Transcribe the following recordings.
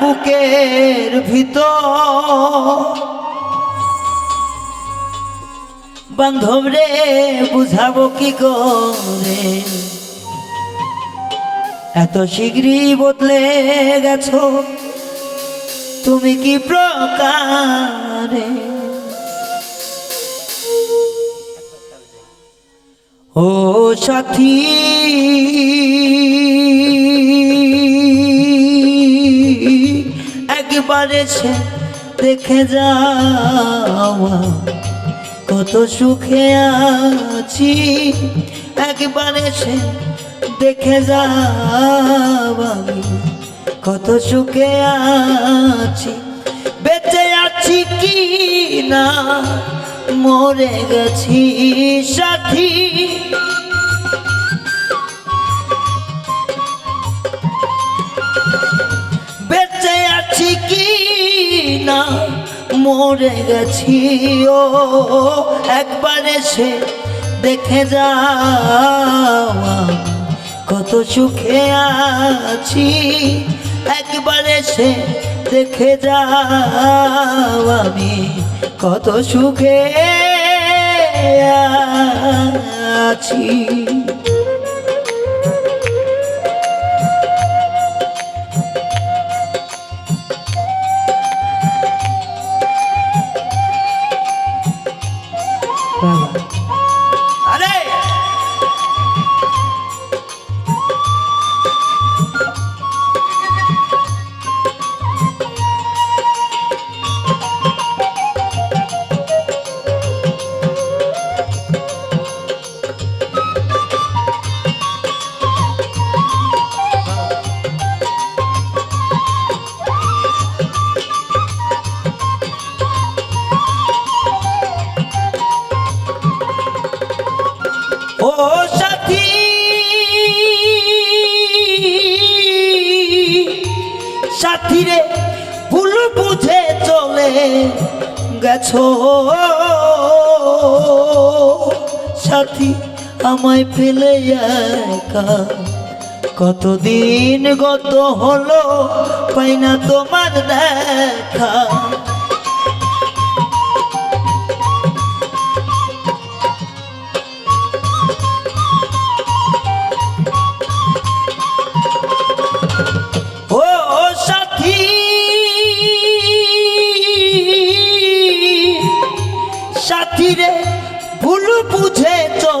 বুকের ভিতর। বান্ধব রে, বুঝাবো কি করে এত শীঘ্রই বদলে গেছো, তুমি কি প্রকারে? ও সাথী একবারে সে দেখে যাওয়া কত সুখে আছি। একবারে সে দেখে যাও। আমি কত সুখে আছি। বেঁচে আছি কি না? মরে গেছি সাথী। মরে গেছি, ও, একবার এসে দেখে যাও কত সুখে আছি, একবার এসে দেখে যাও আমি। কত সুখে আছি। আরে ও সাথী সাথী রে, ভুল বুঝে চলে গেছো। সাথী, আমায় ফেলে একা কতদিন গত হলো, পাই না তোমার দেখা।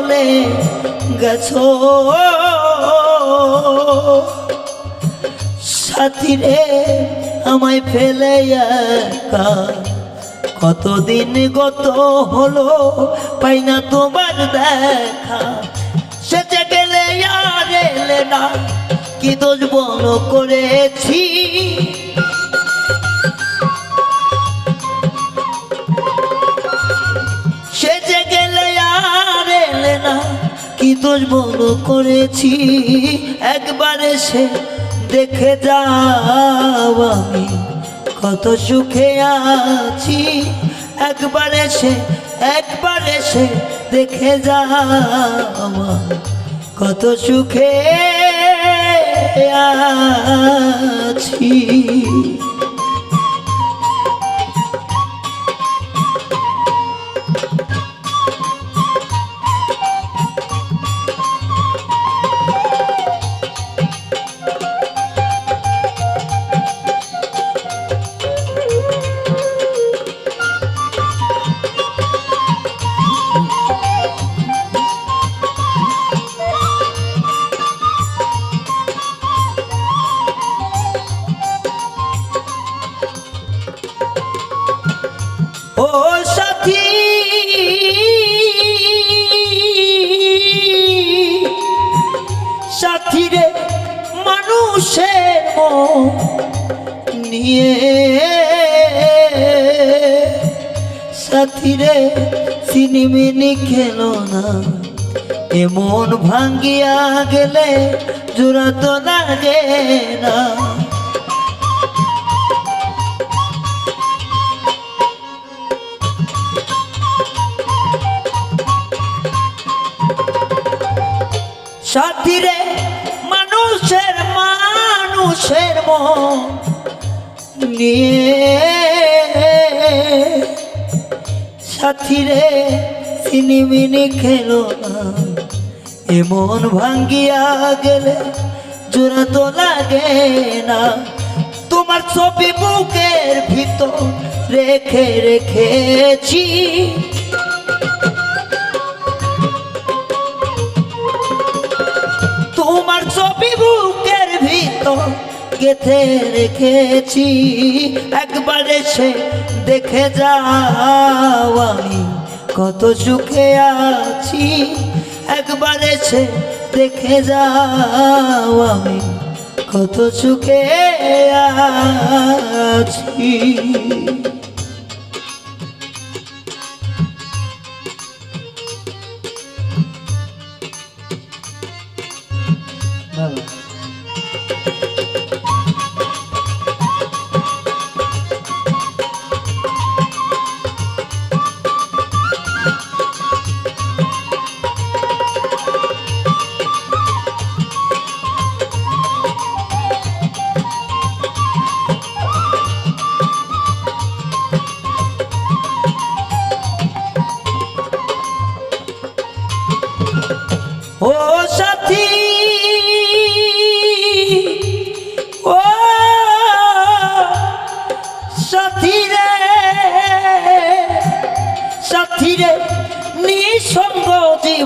চলে গেছো। সাথী রে আমায় ফেলে একা। কতদিন গত হলো পাই না তোমার দেখা। সেচে গেলে আর এলে না, কি দোষ বল করেছি? দোষ করেছি, একবার এসে দেখে যাও আমি কত সুখে আছি। একবার এসে একবার এসে দেখে যাও কত সুখে আছি। ও সাথী। সাথী রে মানুষের মন নিয়ে। সাথী রে, সিনিমিনি খেলো না। এমন ভাঙ্গিয়া গেলে জোড়া তো লাগে না। সাথীরে, মানুষের মানুষের মন নিয়ে। সাথী রে সিনিমিনি খেলো না। এমন ভাঙ্গিয়া গেলে জোড়া তো লাগে না। তোমার ছবি বুকের ভিতর রেখে রেখেছি। গেথে রেখেছি, একবার এসে দেখে যাও আমি কত সুখে আছি। একবার এসে দেখে যাও আমি কত সুখে আছি।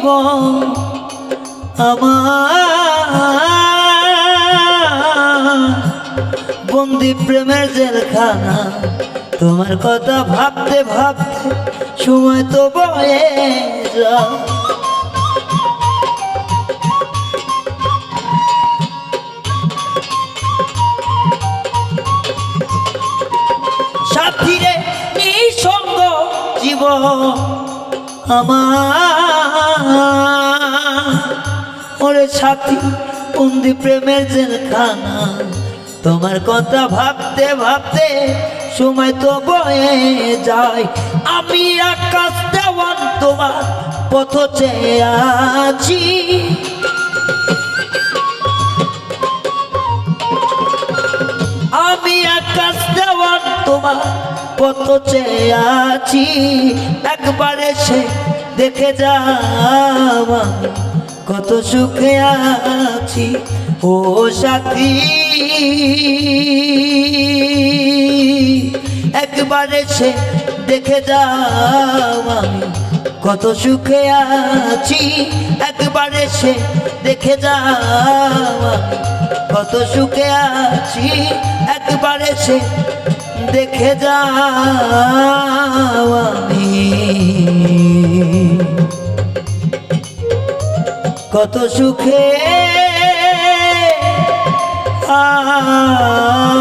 জীবন আমার। বন্দি প্রেমের জেলখানা, তোমার কথা ভাবতে ভাবতে সময় তো বয়ে যা সাথীরে, নিঃসঙ্গ জীব আমার। ওরে সাথী বন্দি প্রেমের জেলখানা। তোমার কথা ভাবতে ভাবতে সময় তো বয়ে যায়। আমি আকাশ দেওয়ান তোমার পথ চেয়ে আছি। আমি আকাশ দেওয়ার তোমার কত চেয়ে আছি। একবার এসে দেখে যাও আমি কত সুখে আছি, ও সাথী। একবার এসে দেখে যাও কত সুখে আছি। একবার এসে দেখে যাও কত সুখে আছি। একবার এসে দেখে যাও আমি কত সুখে। আছি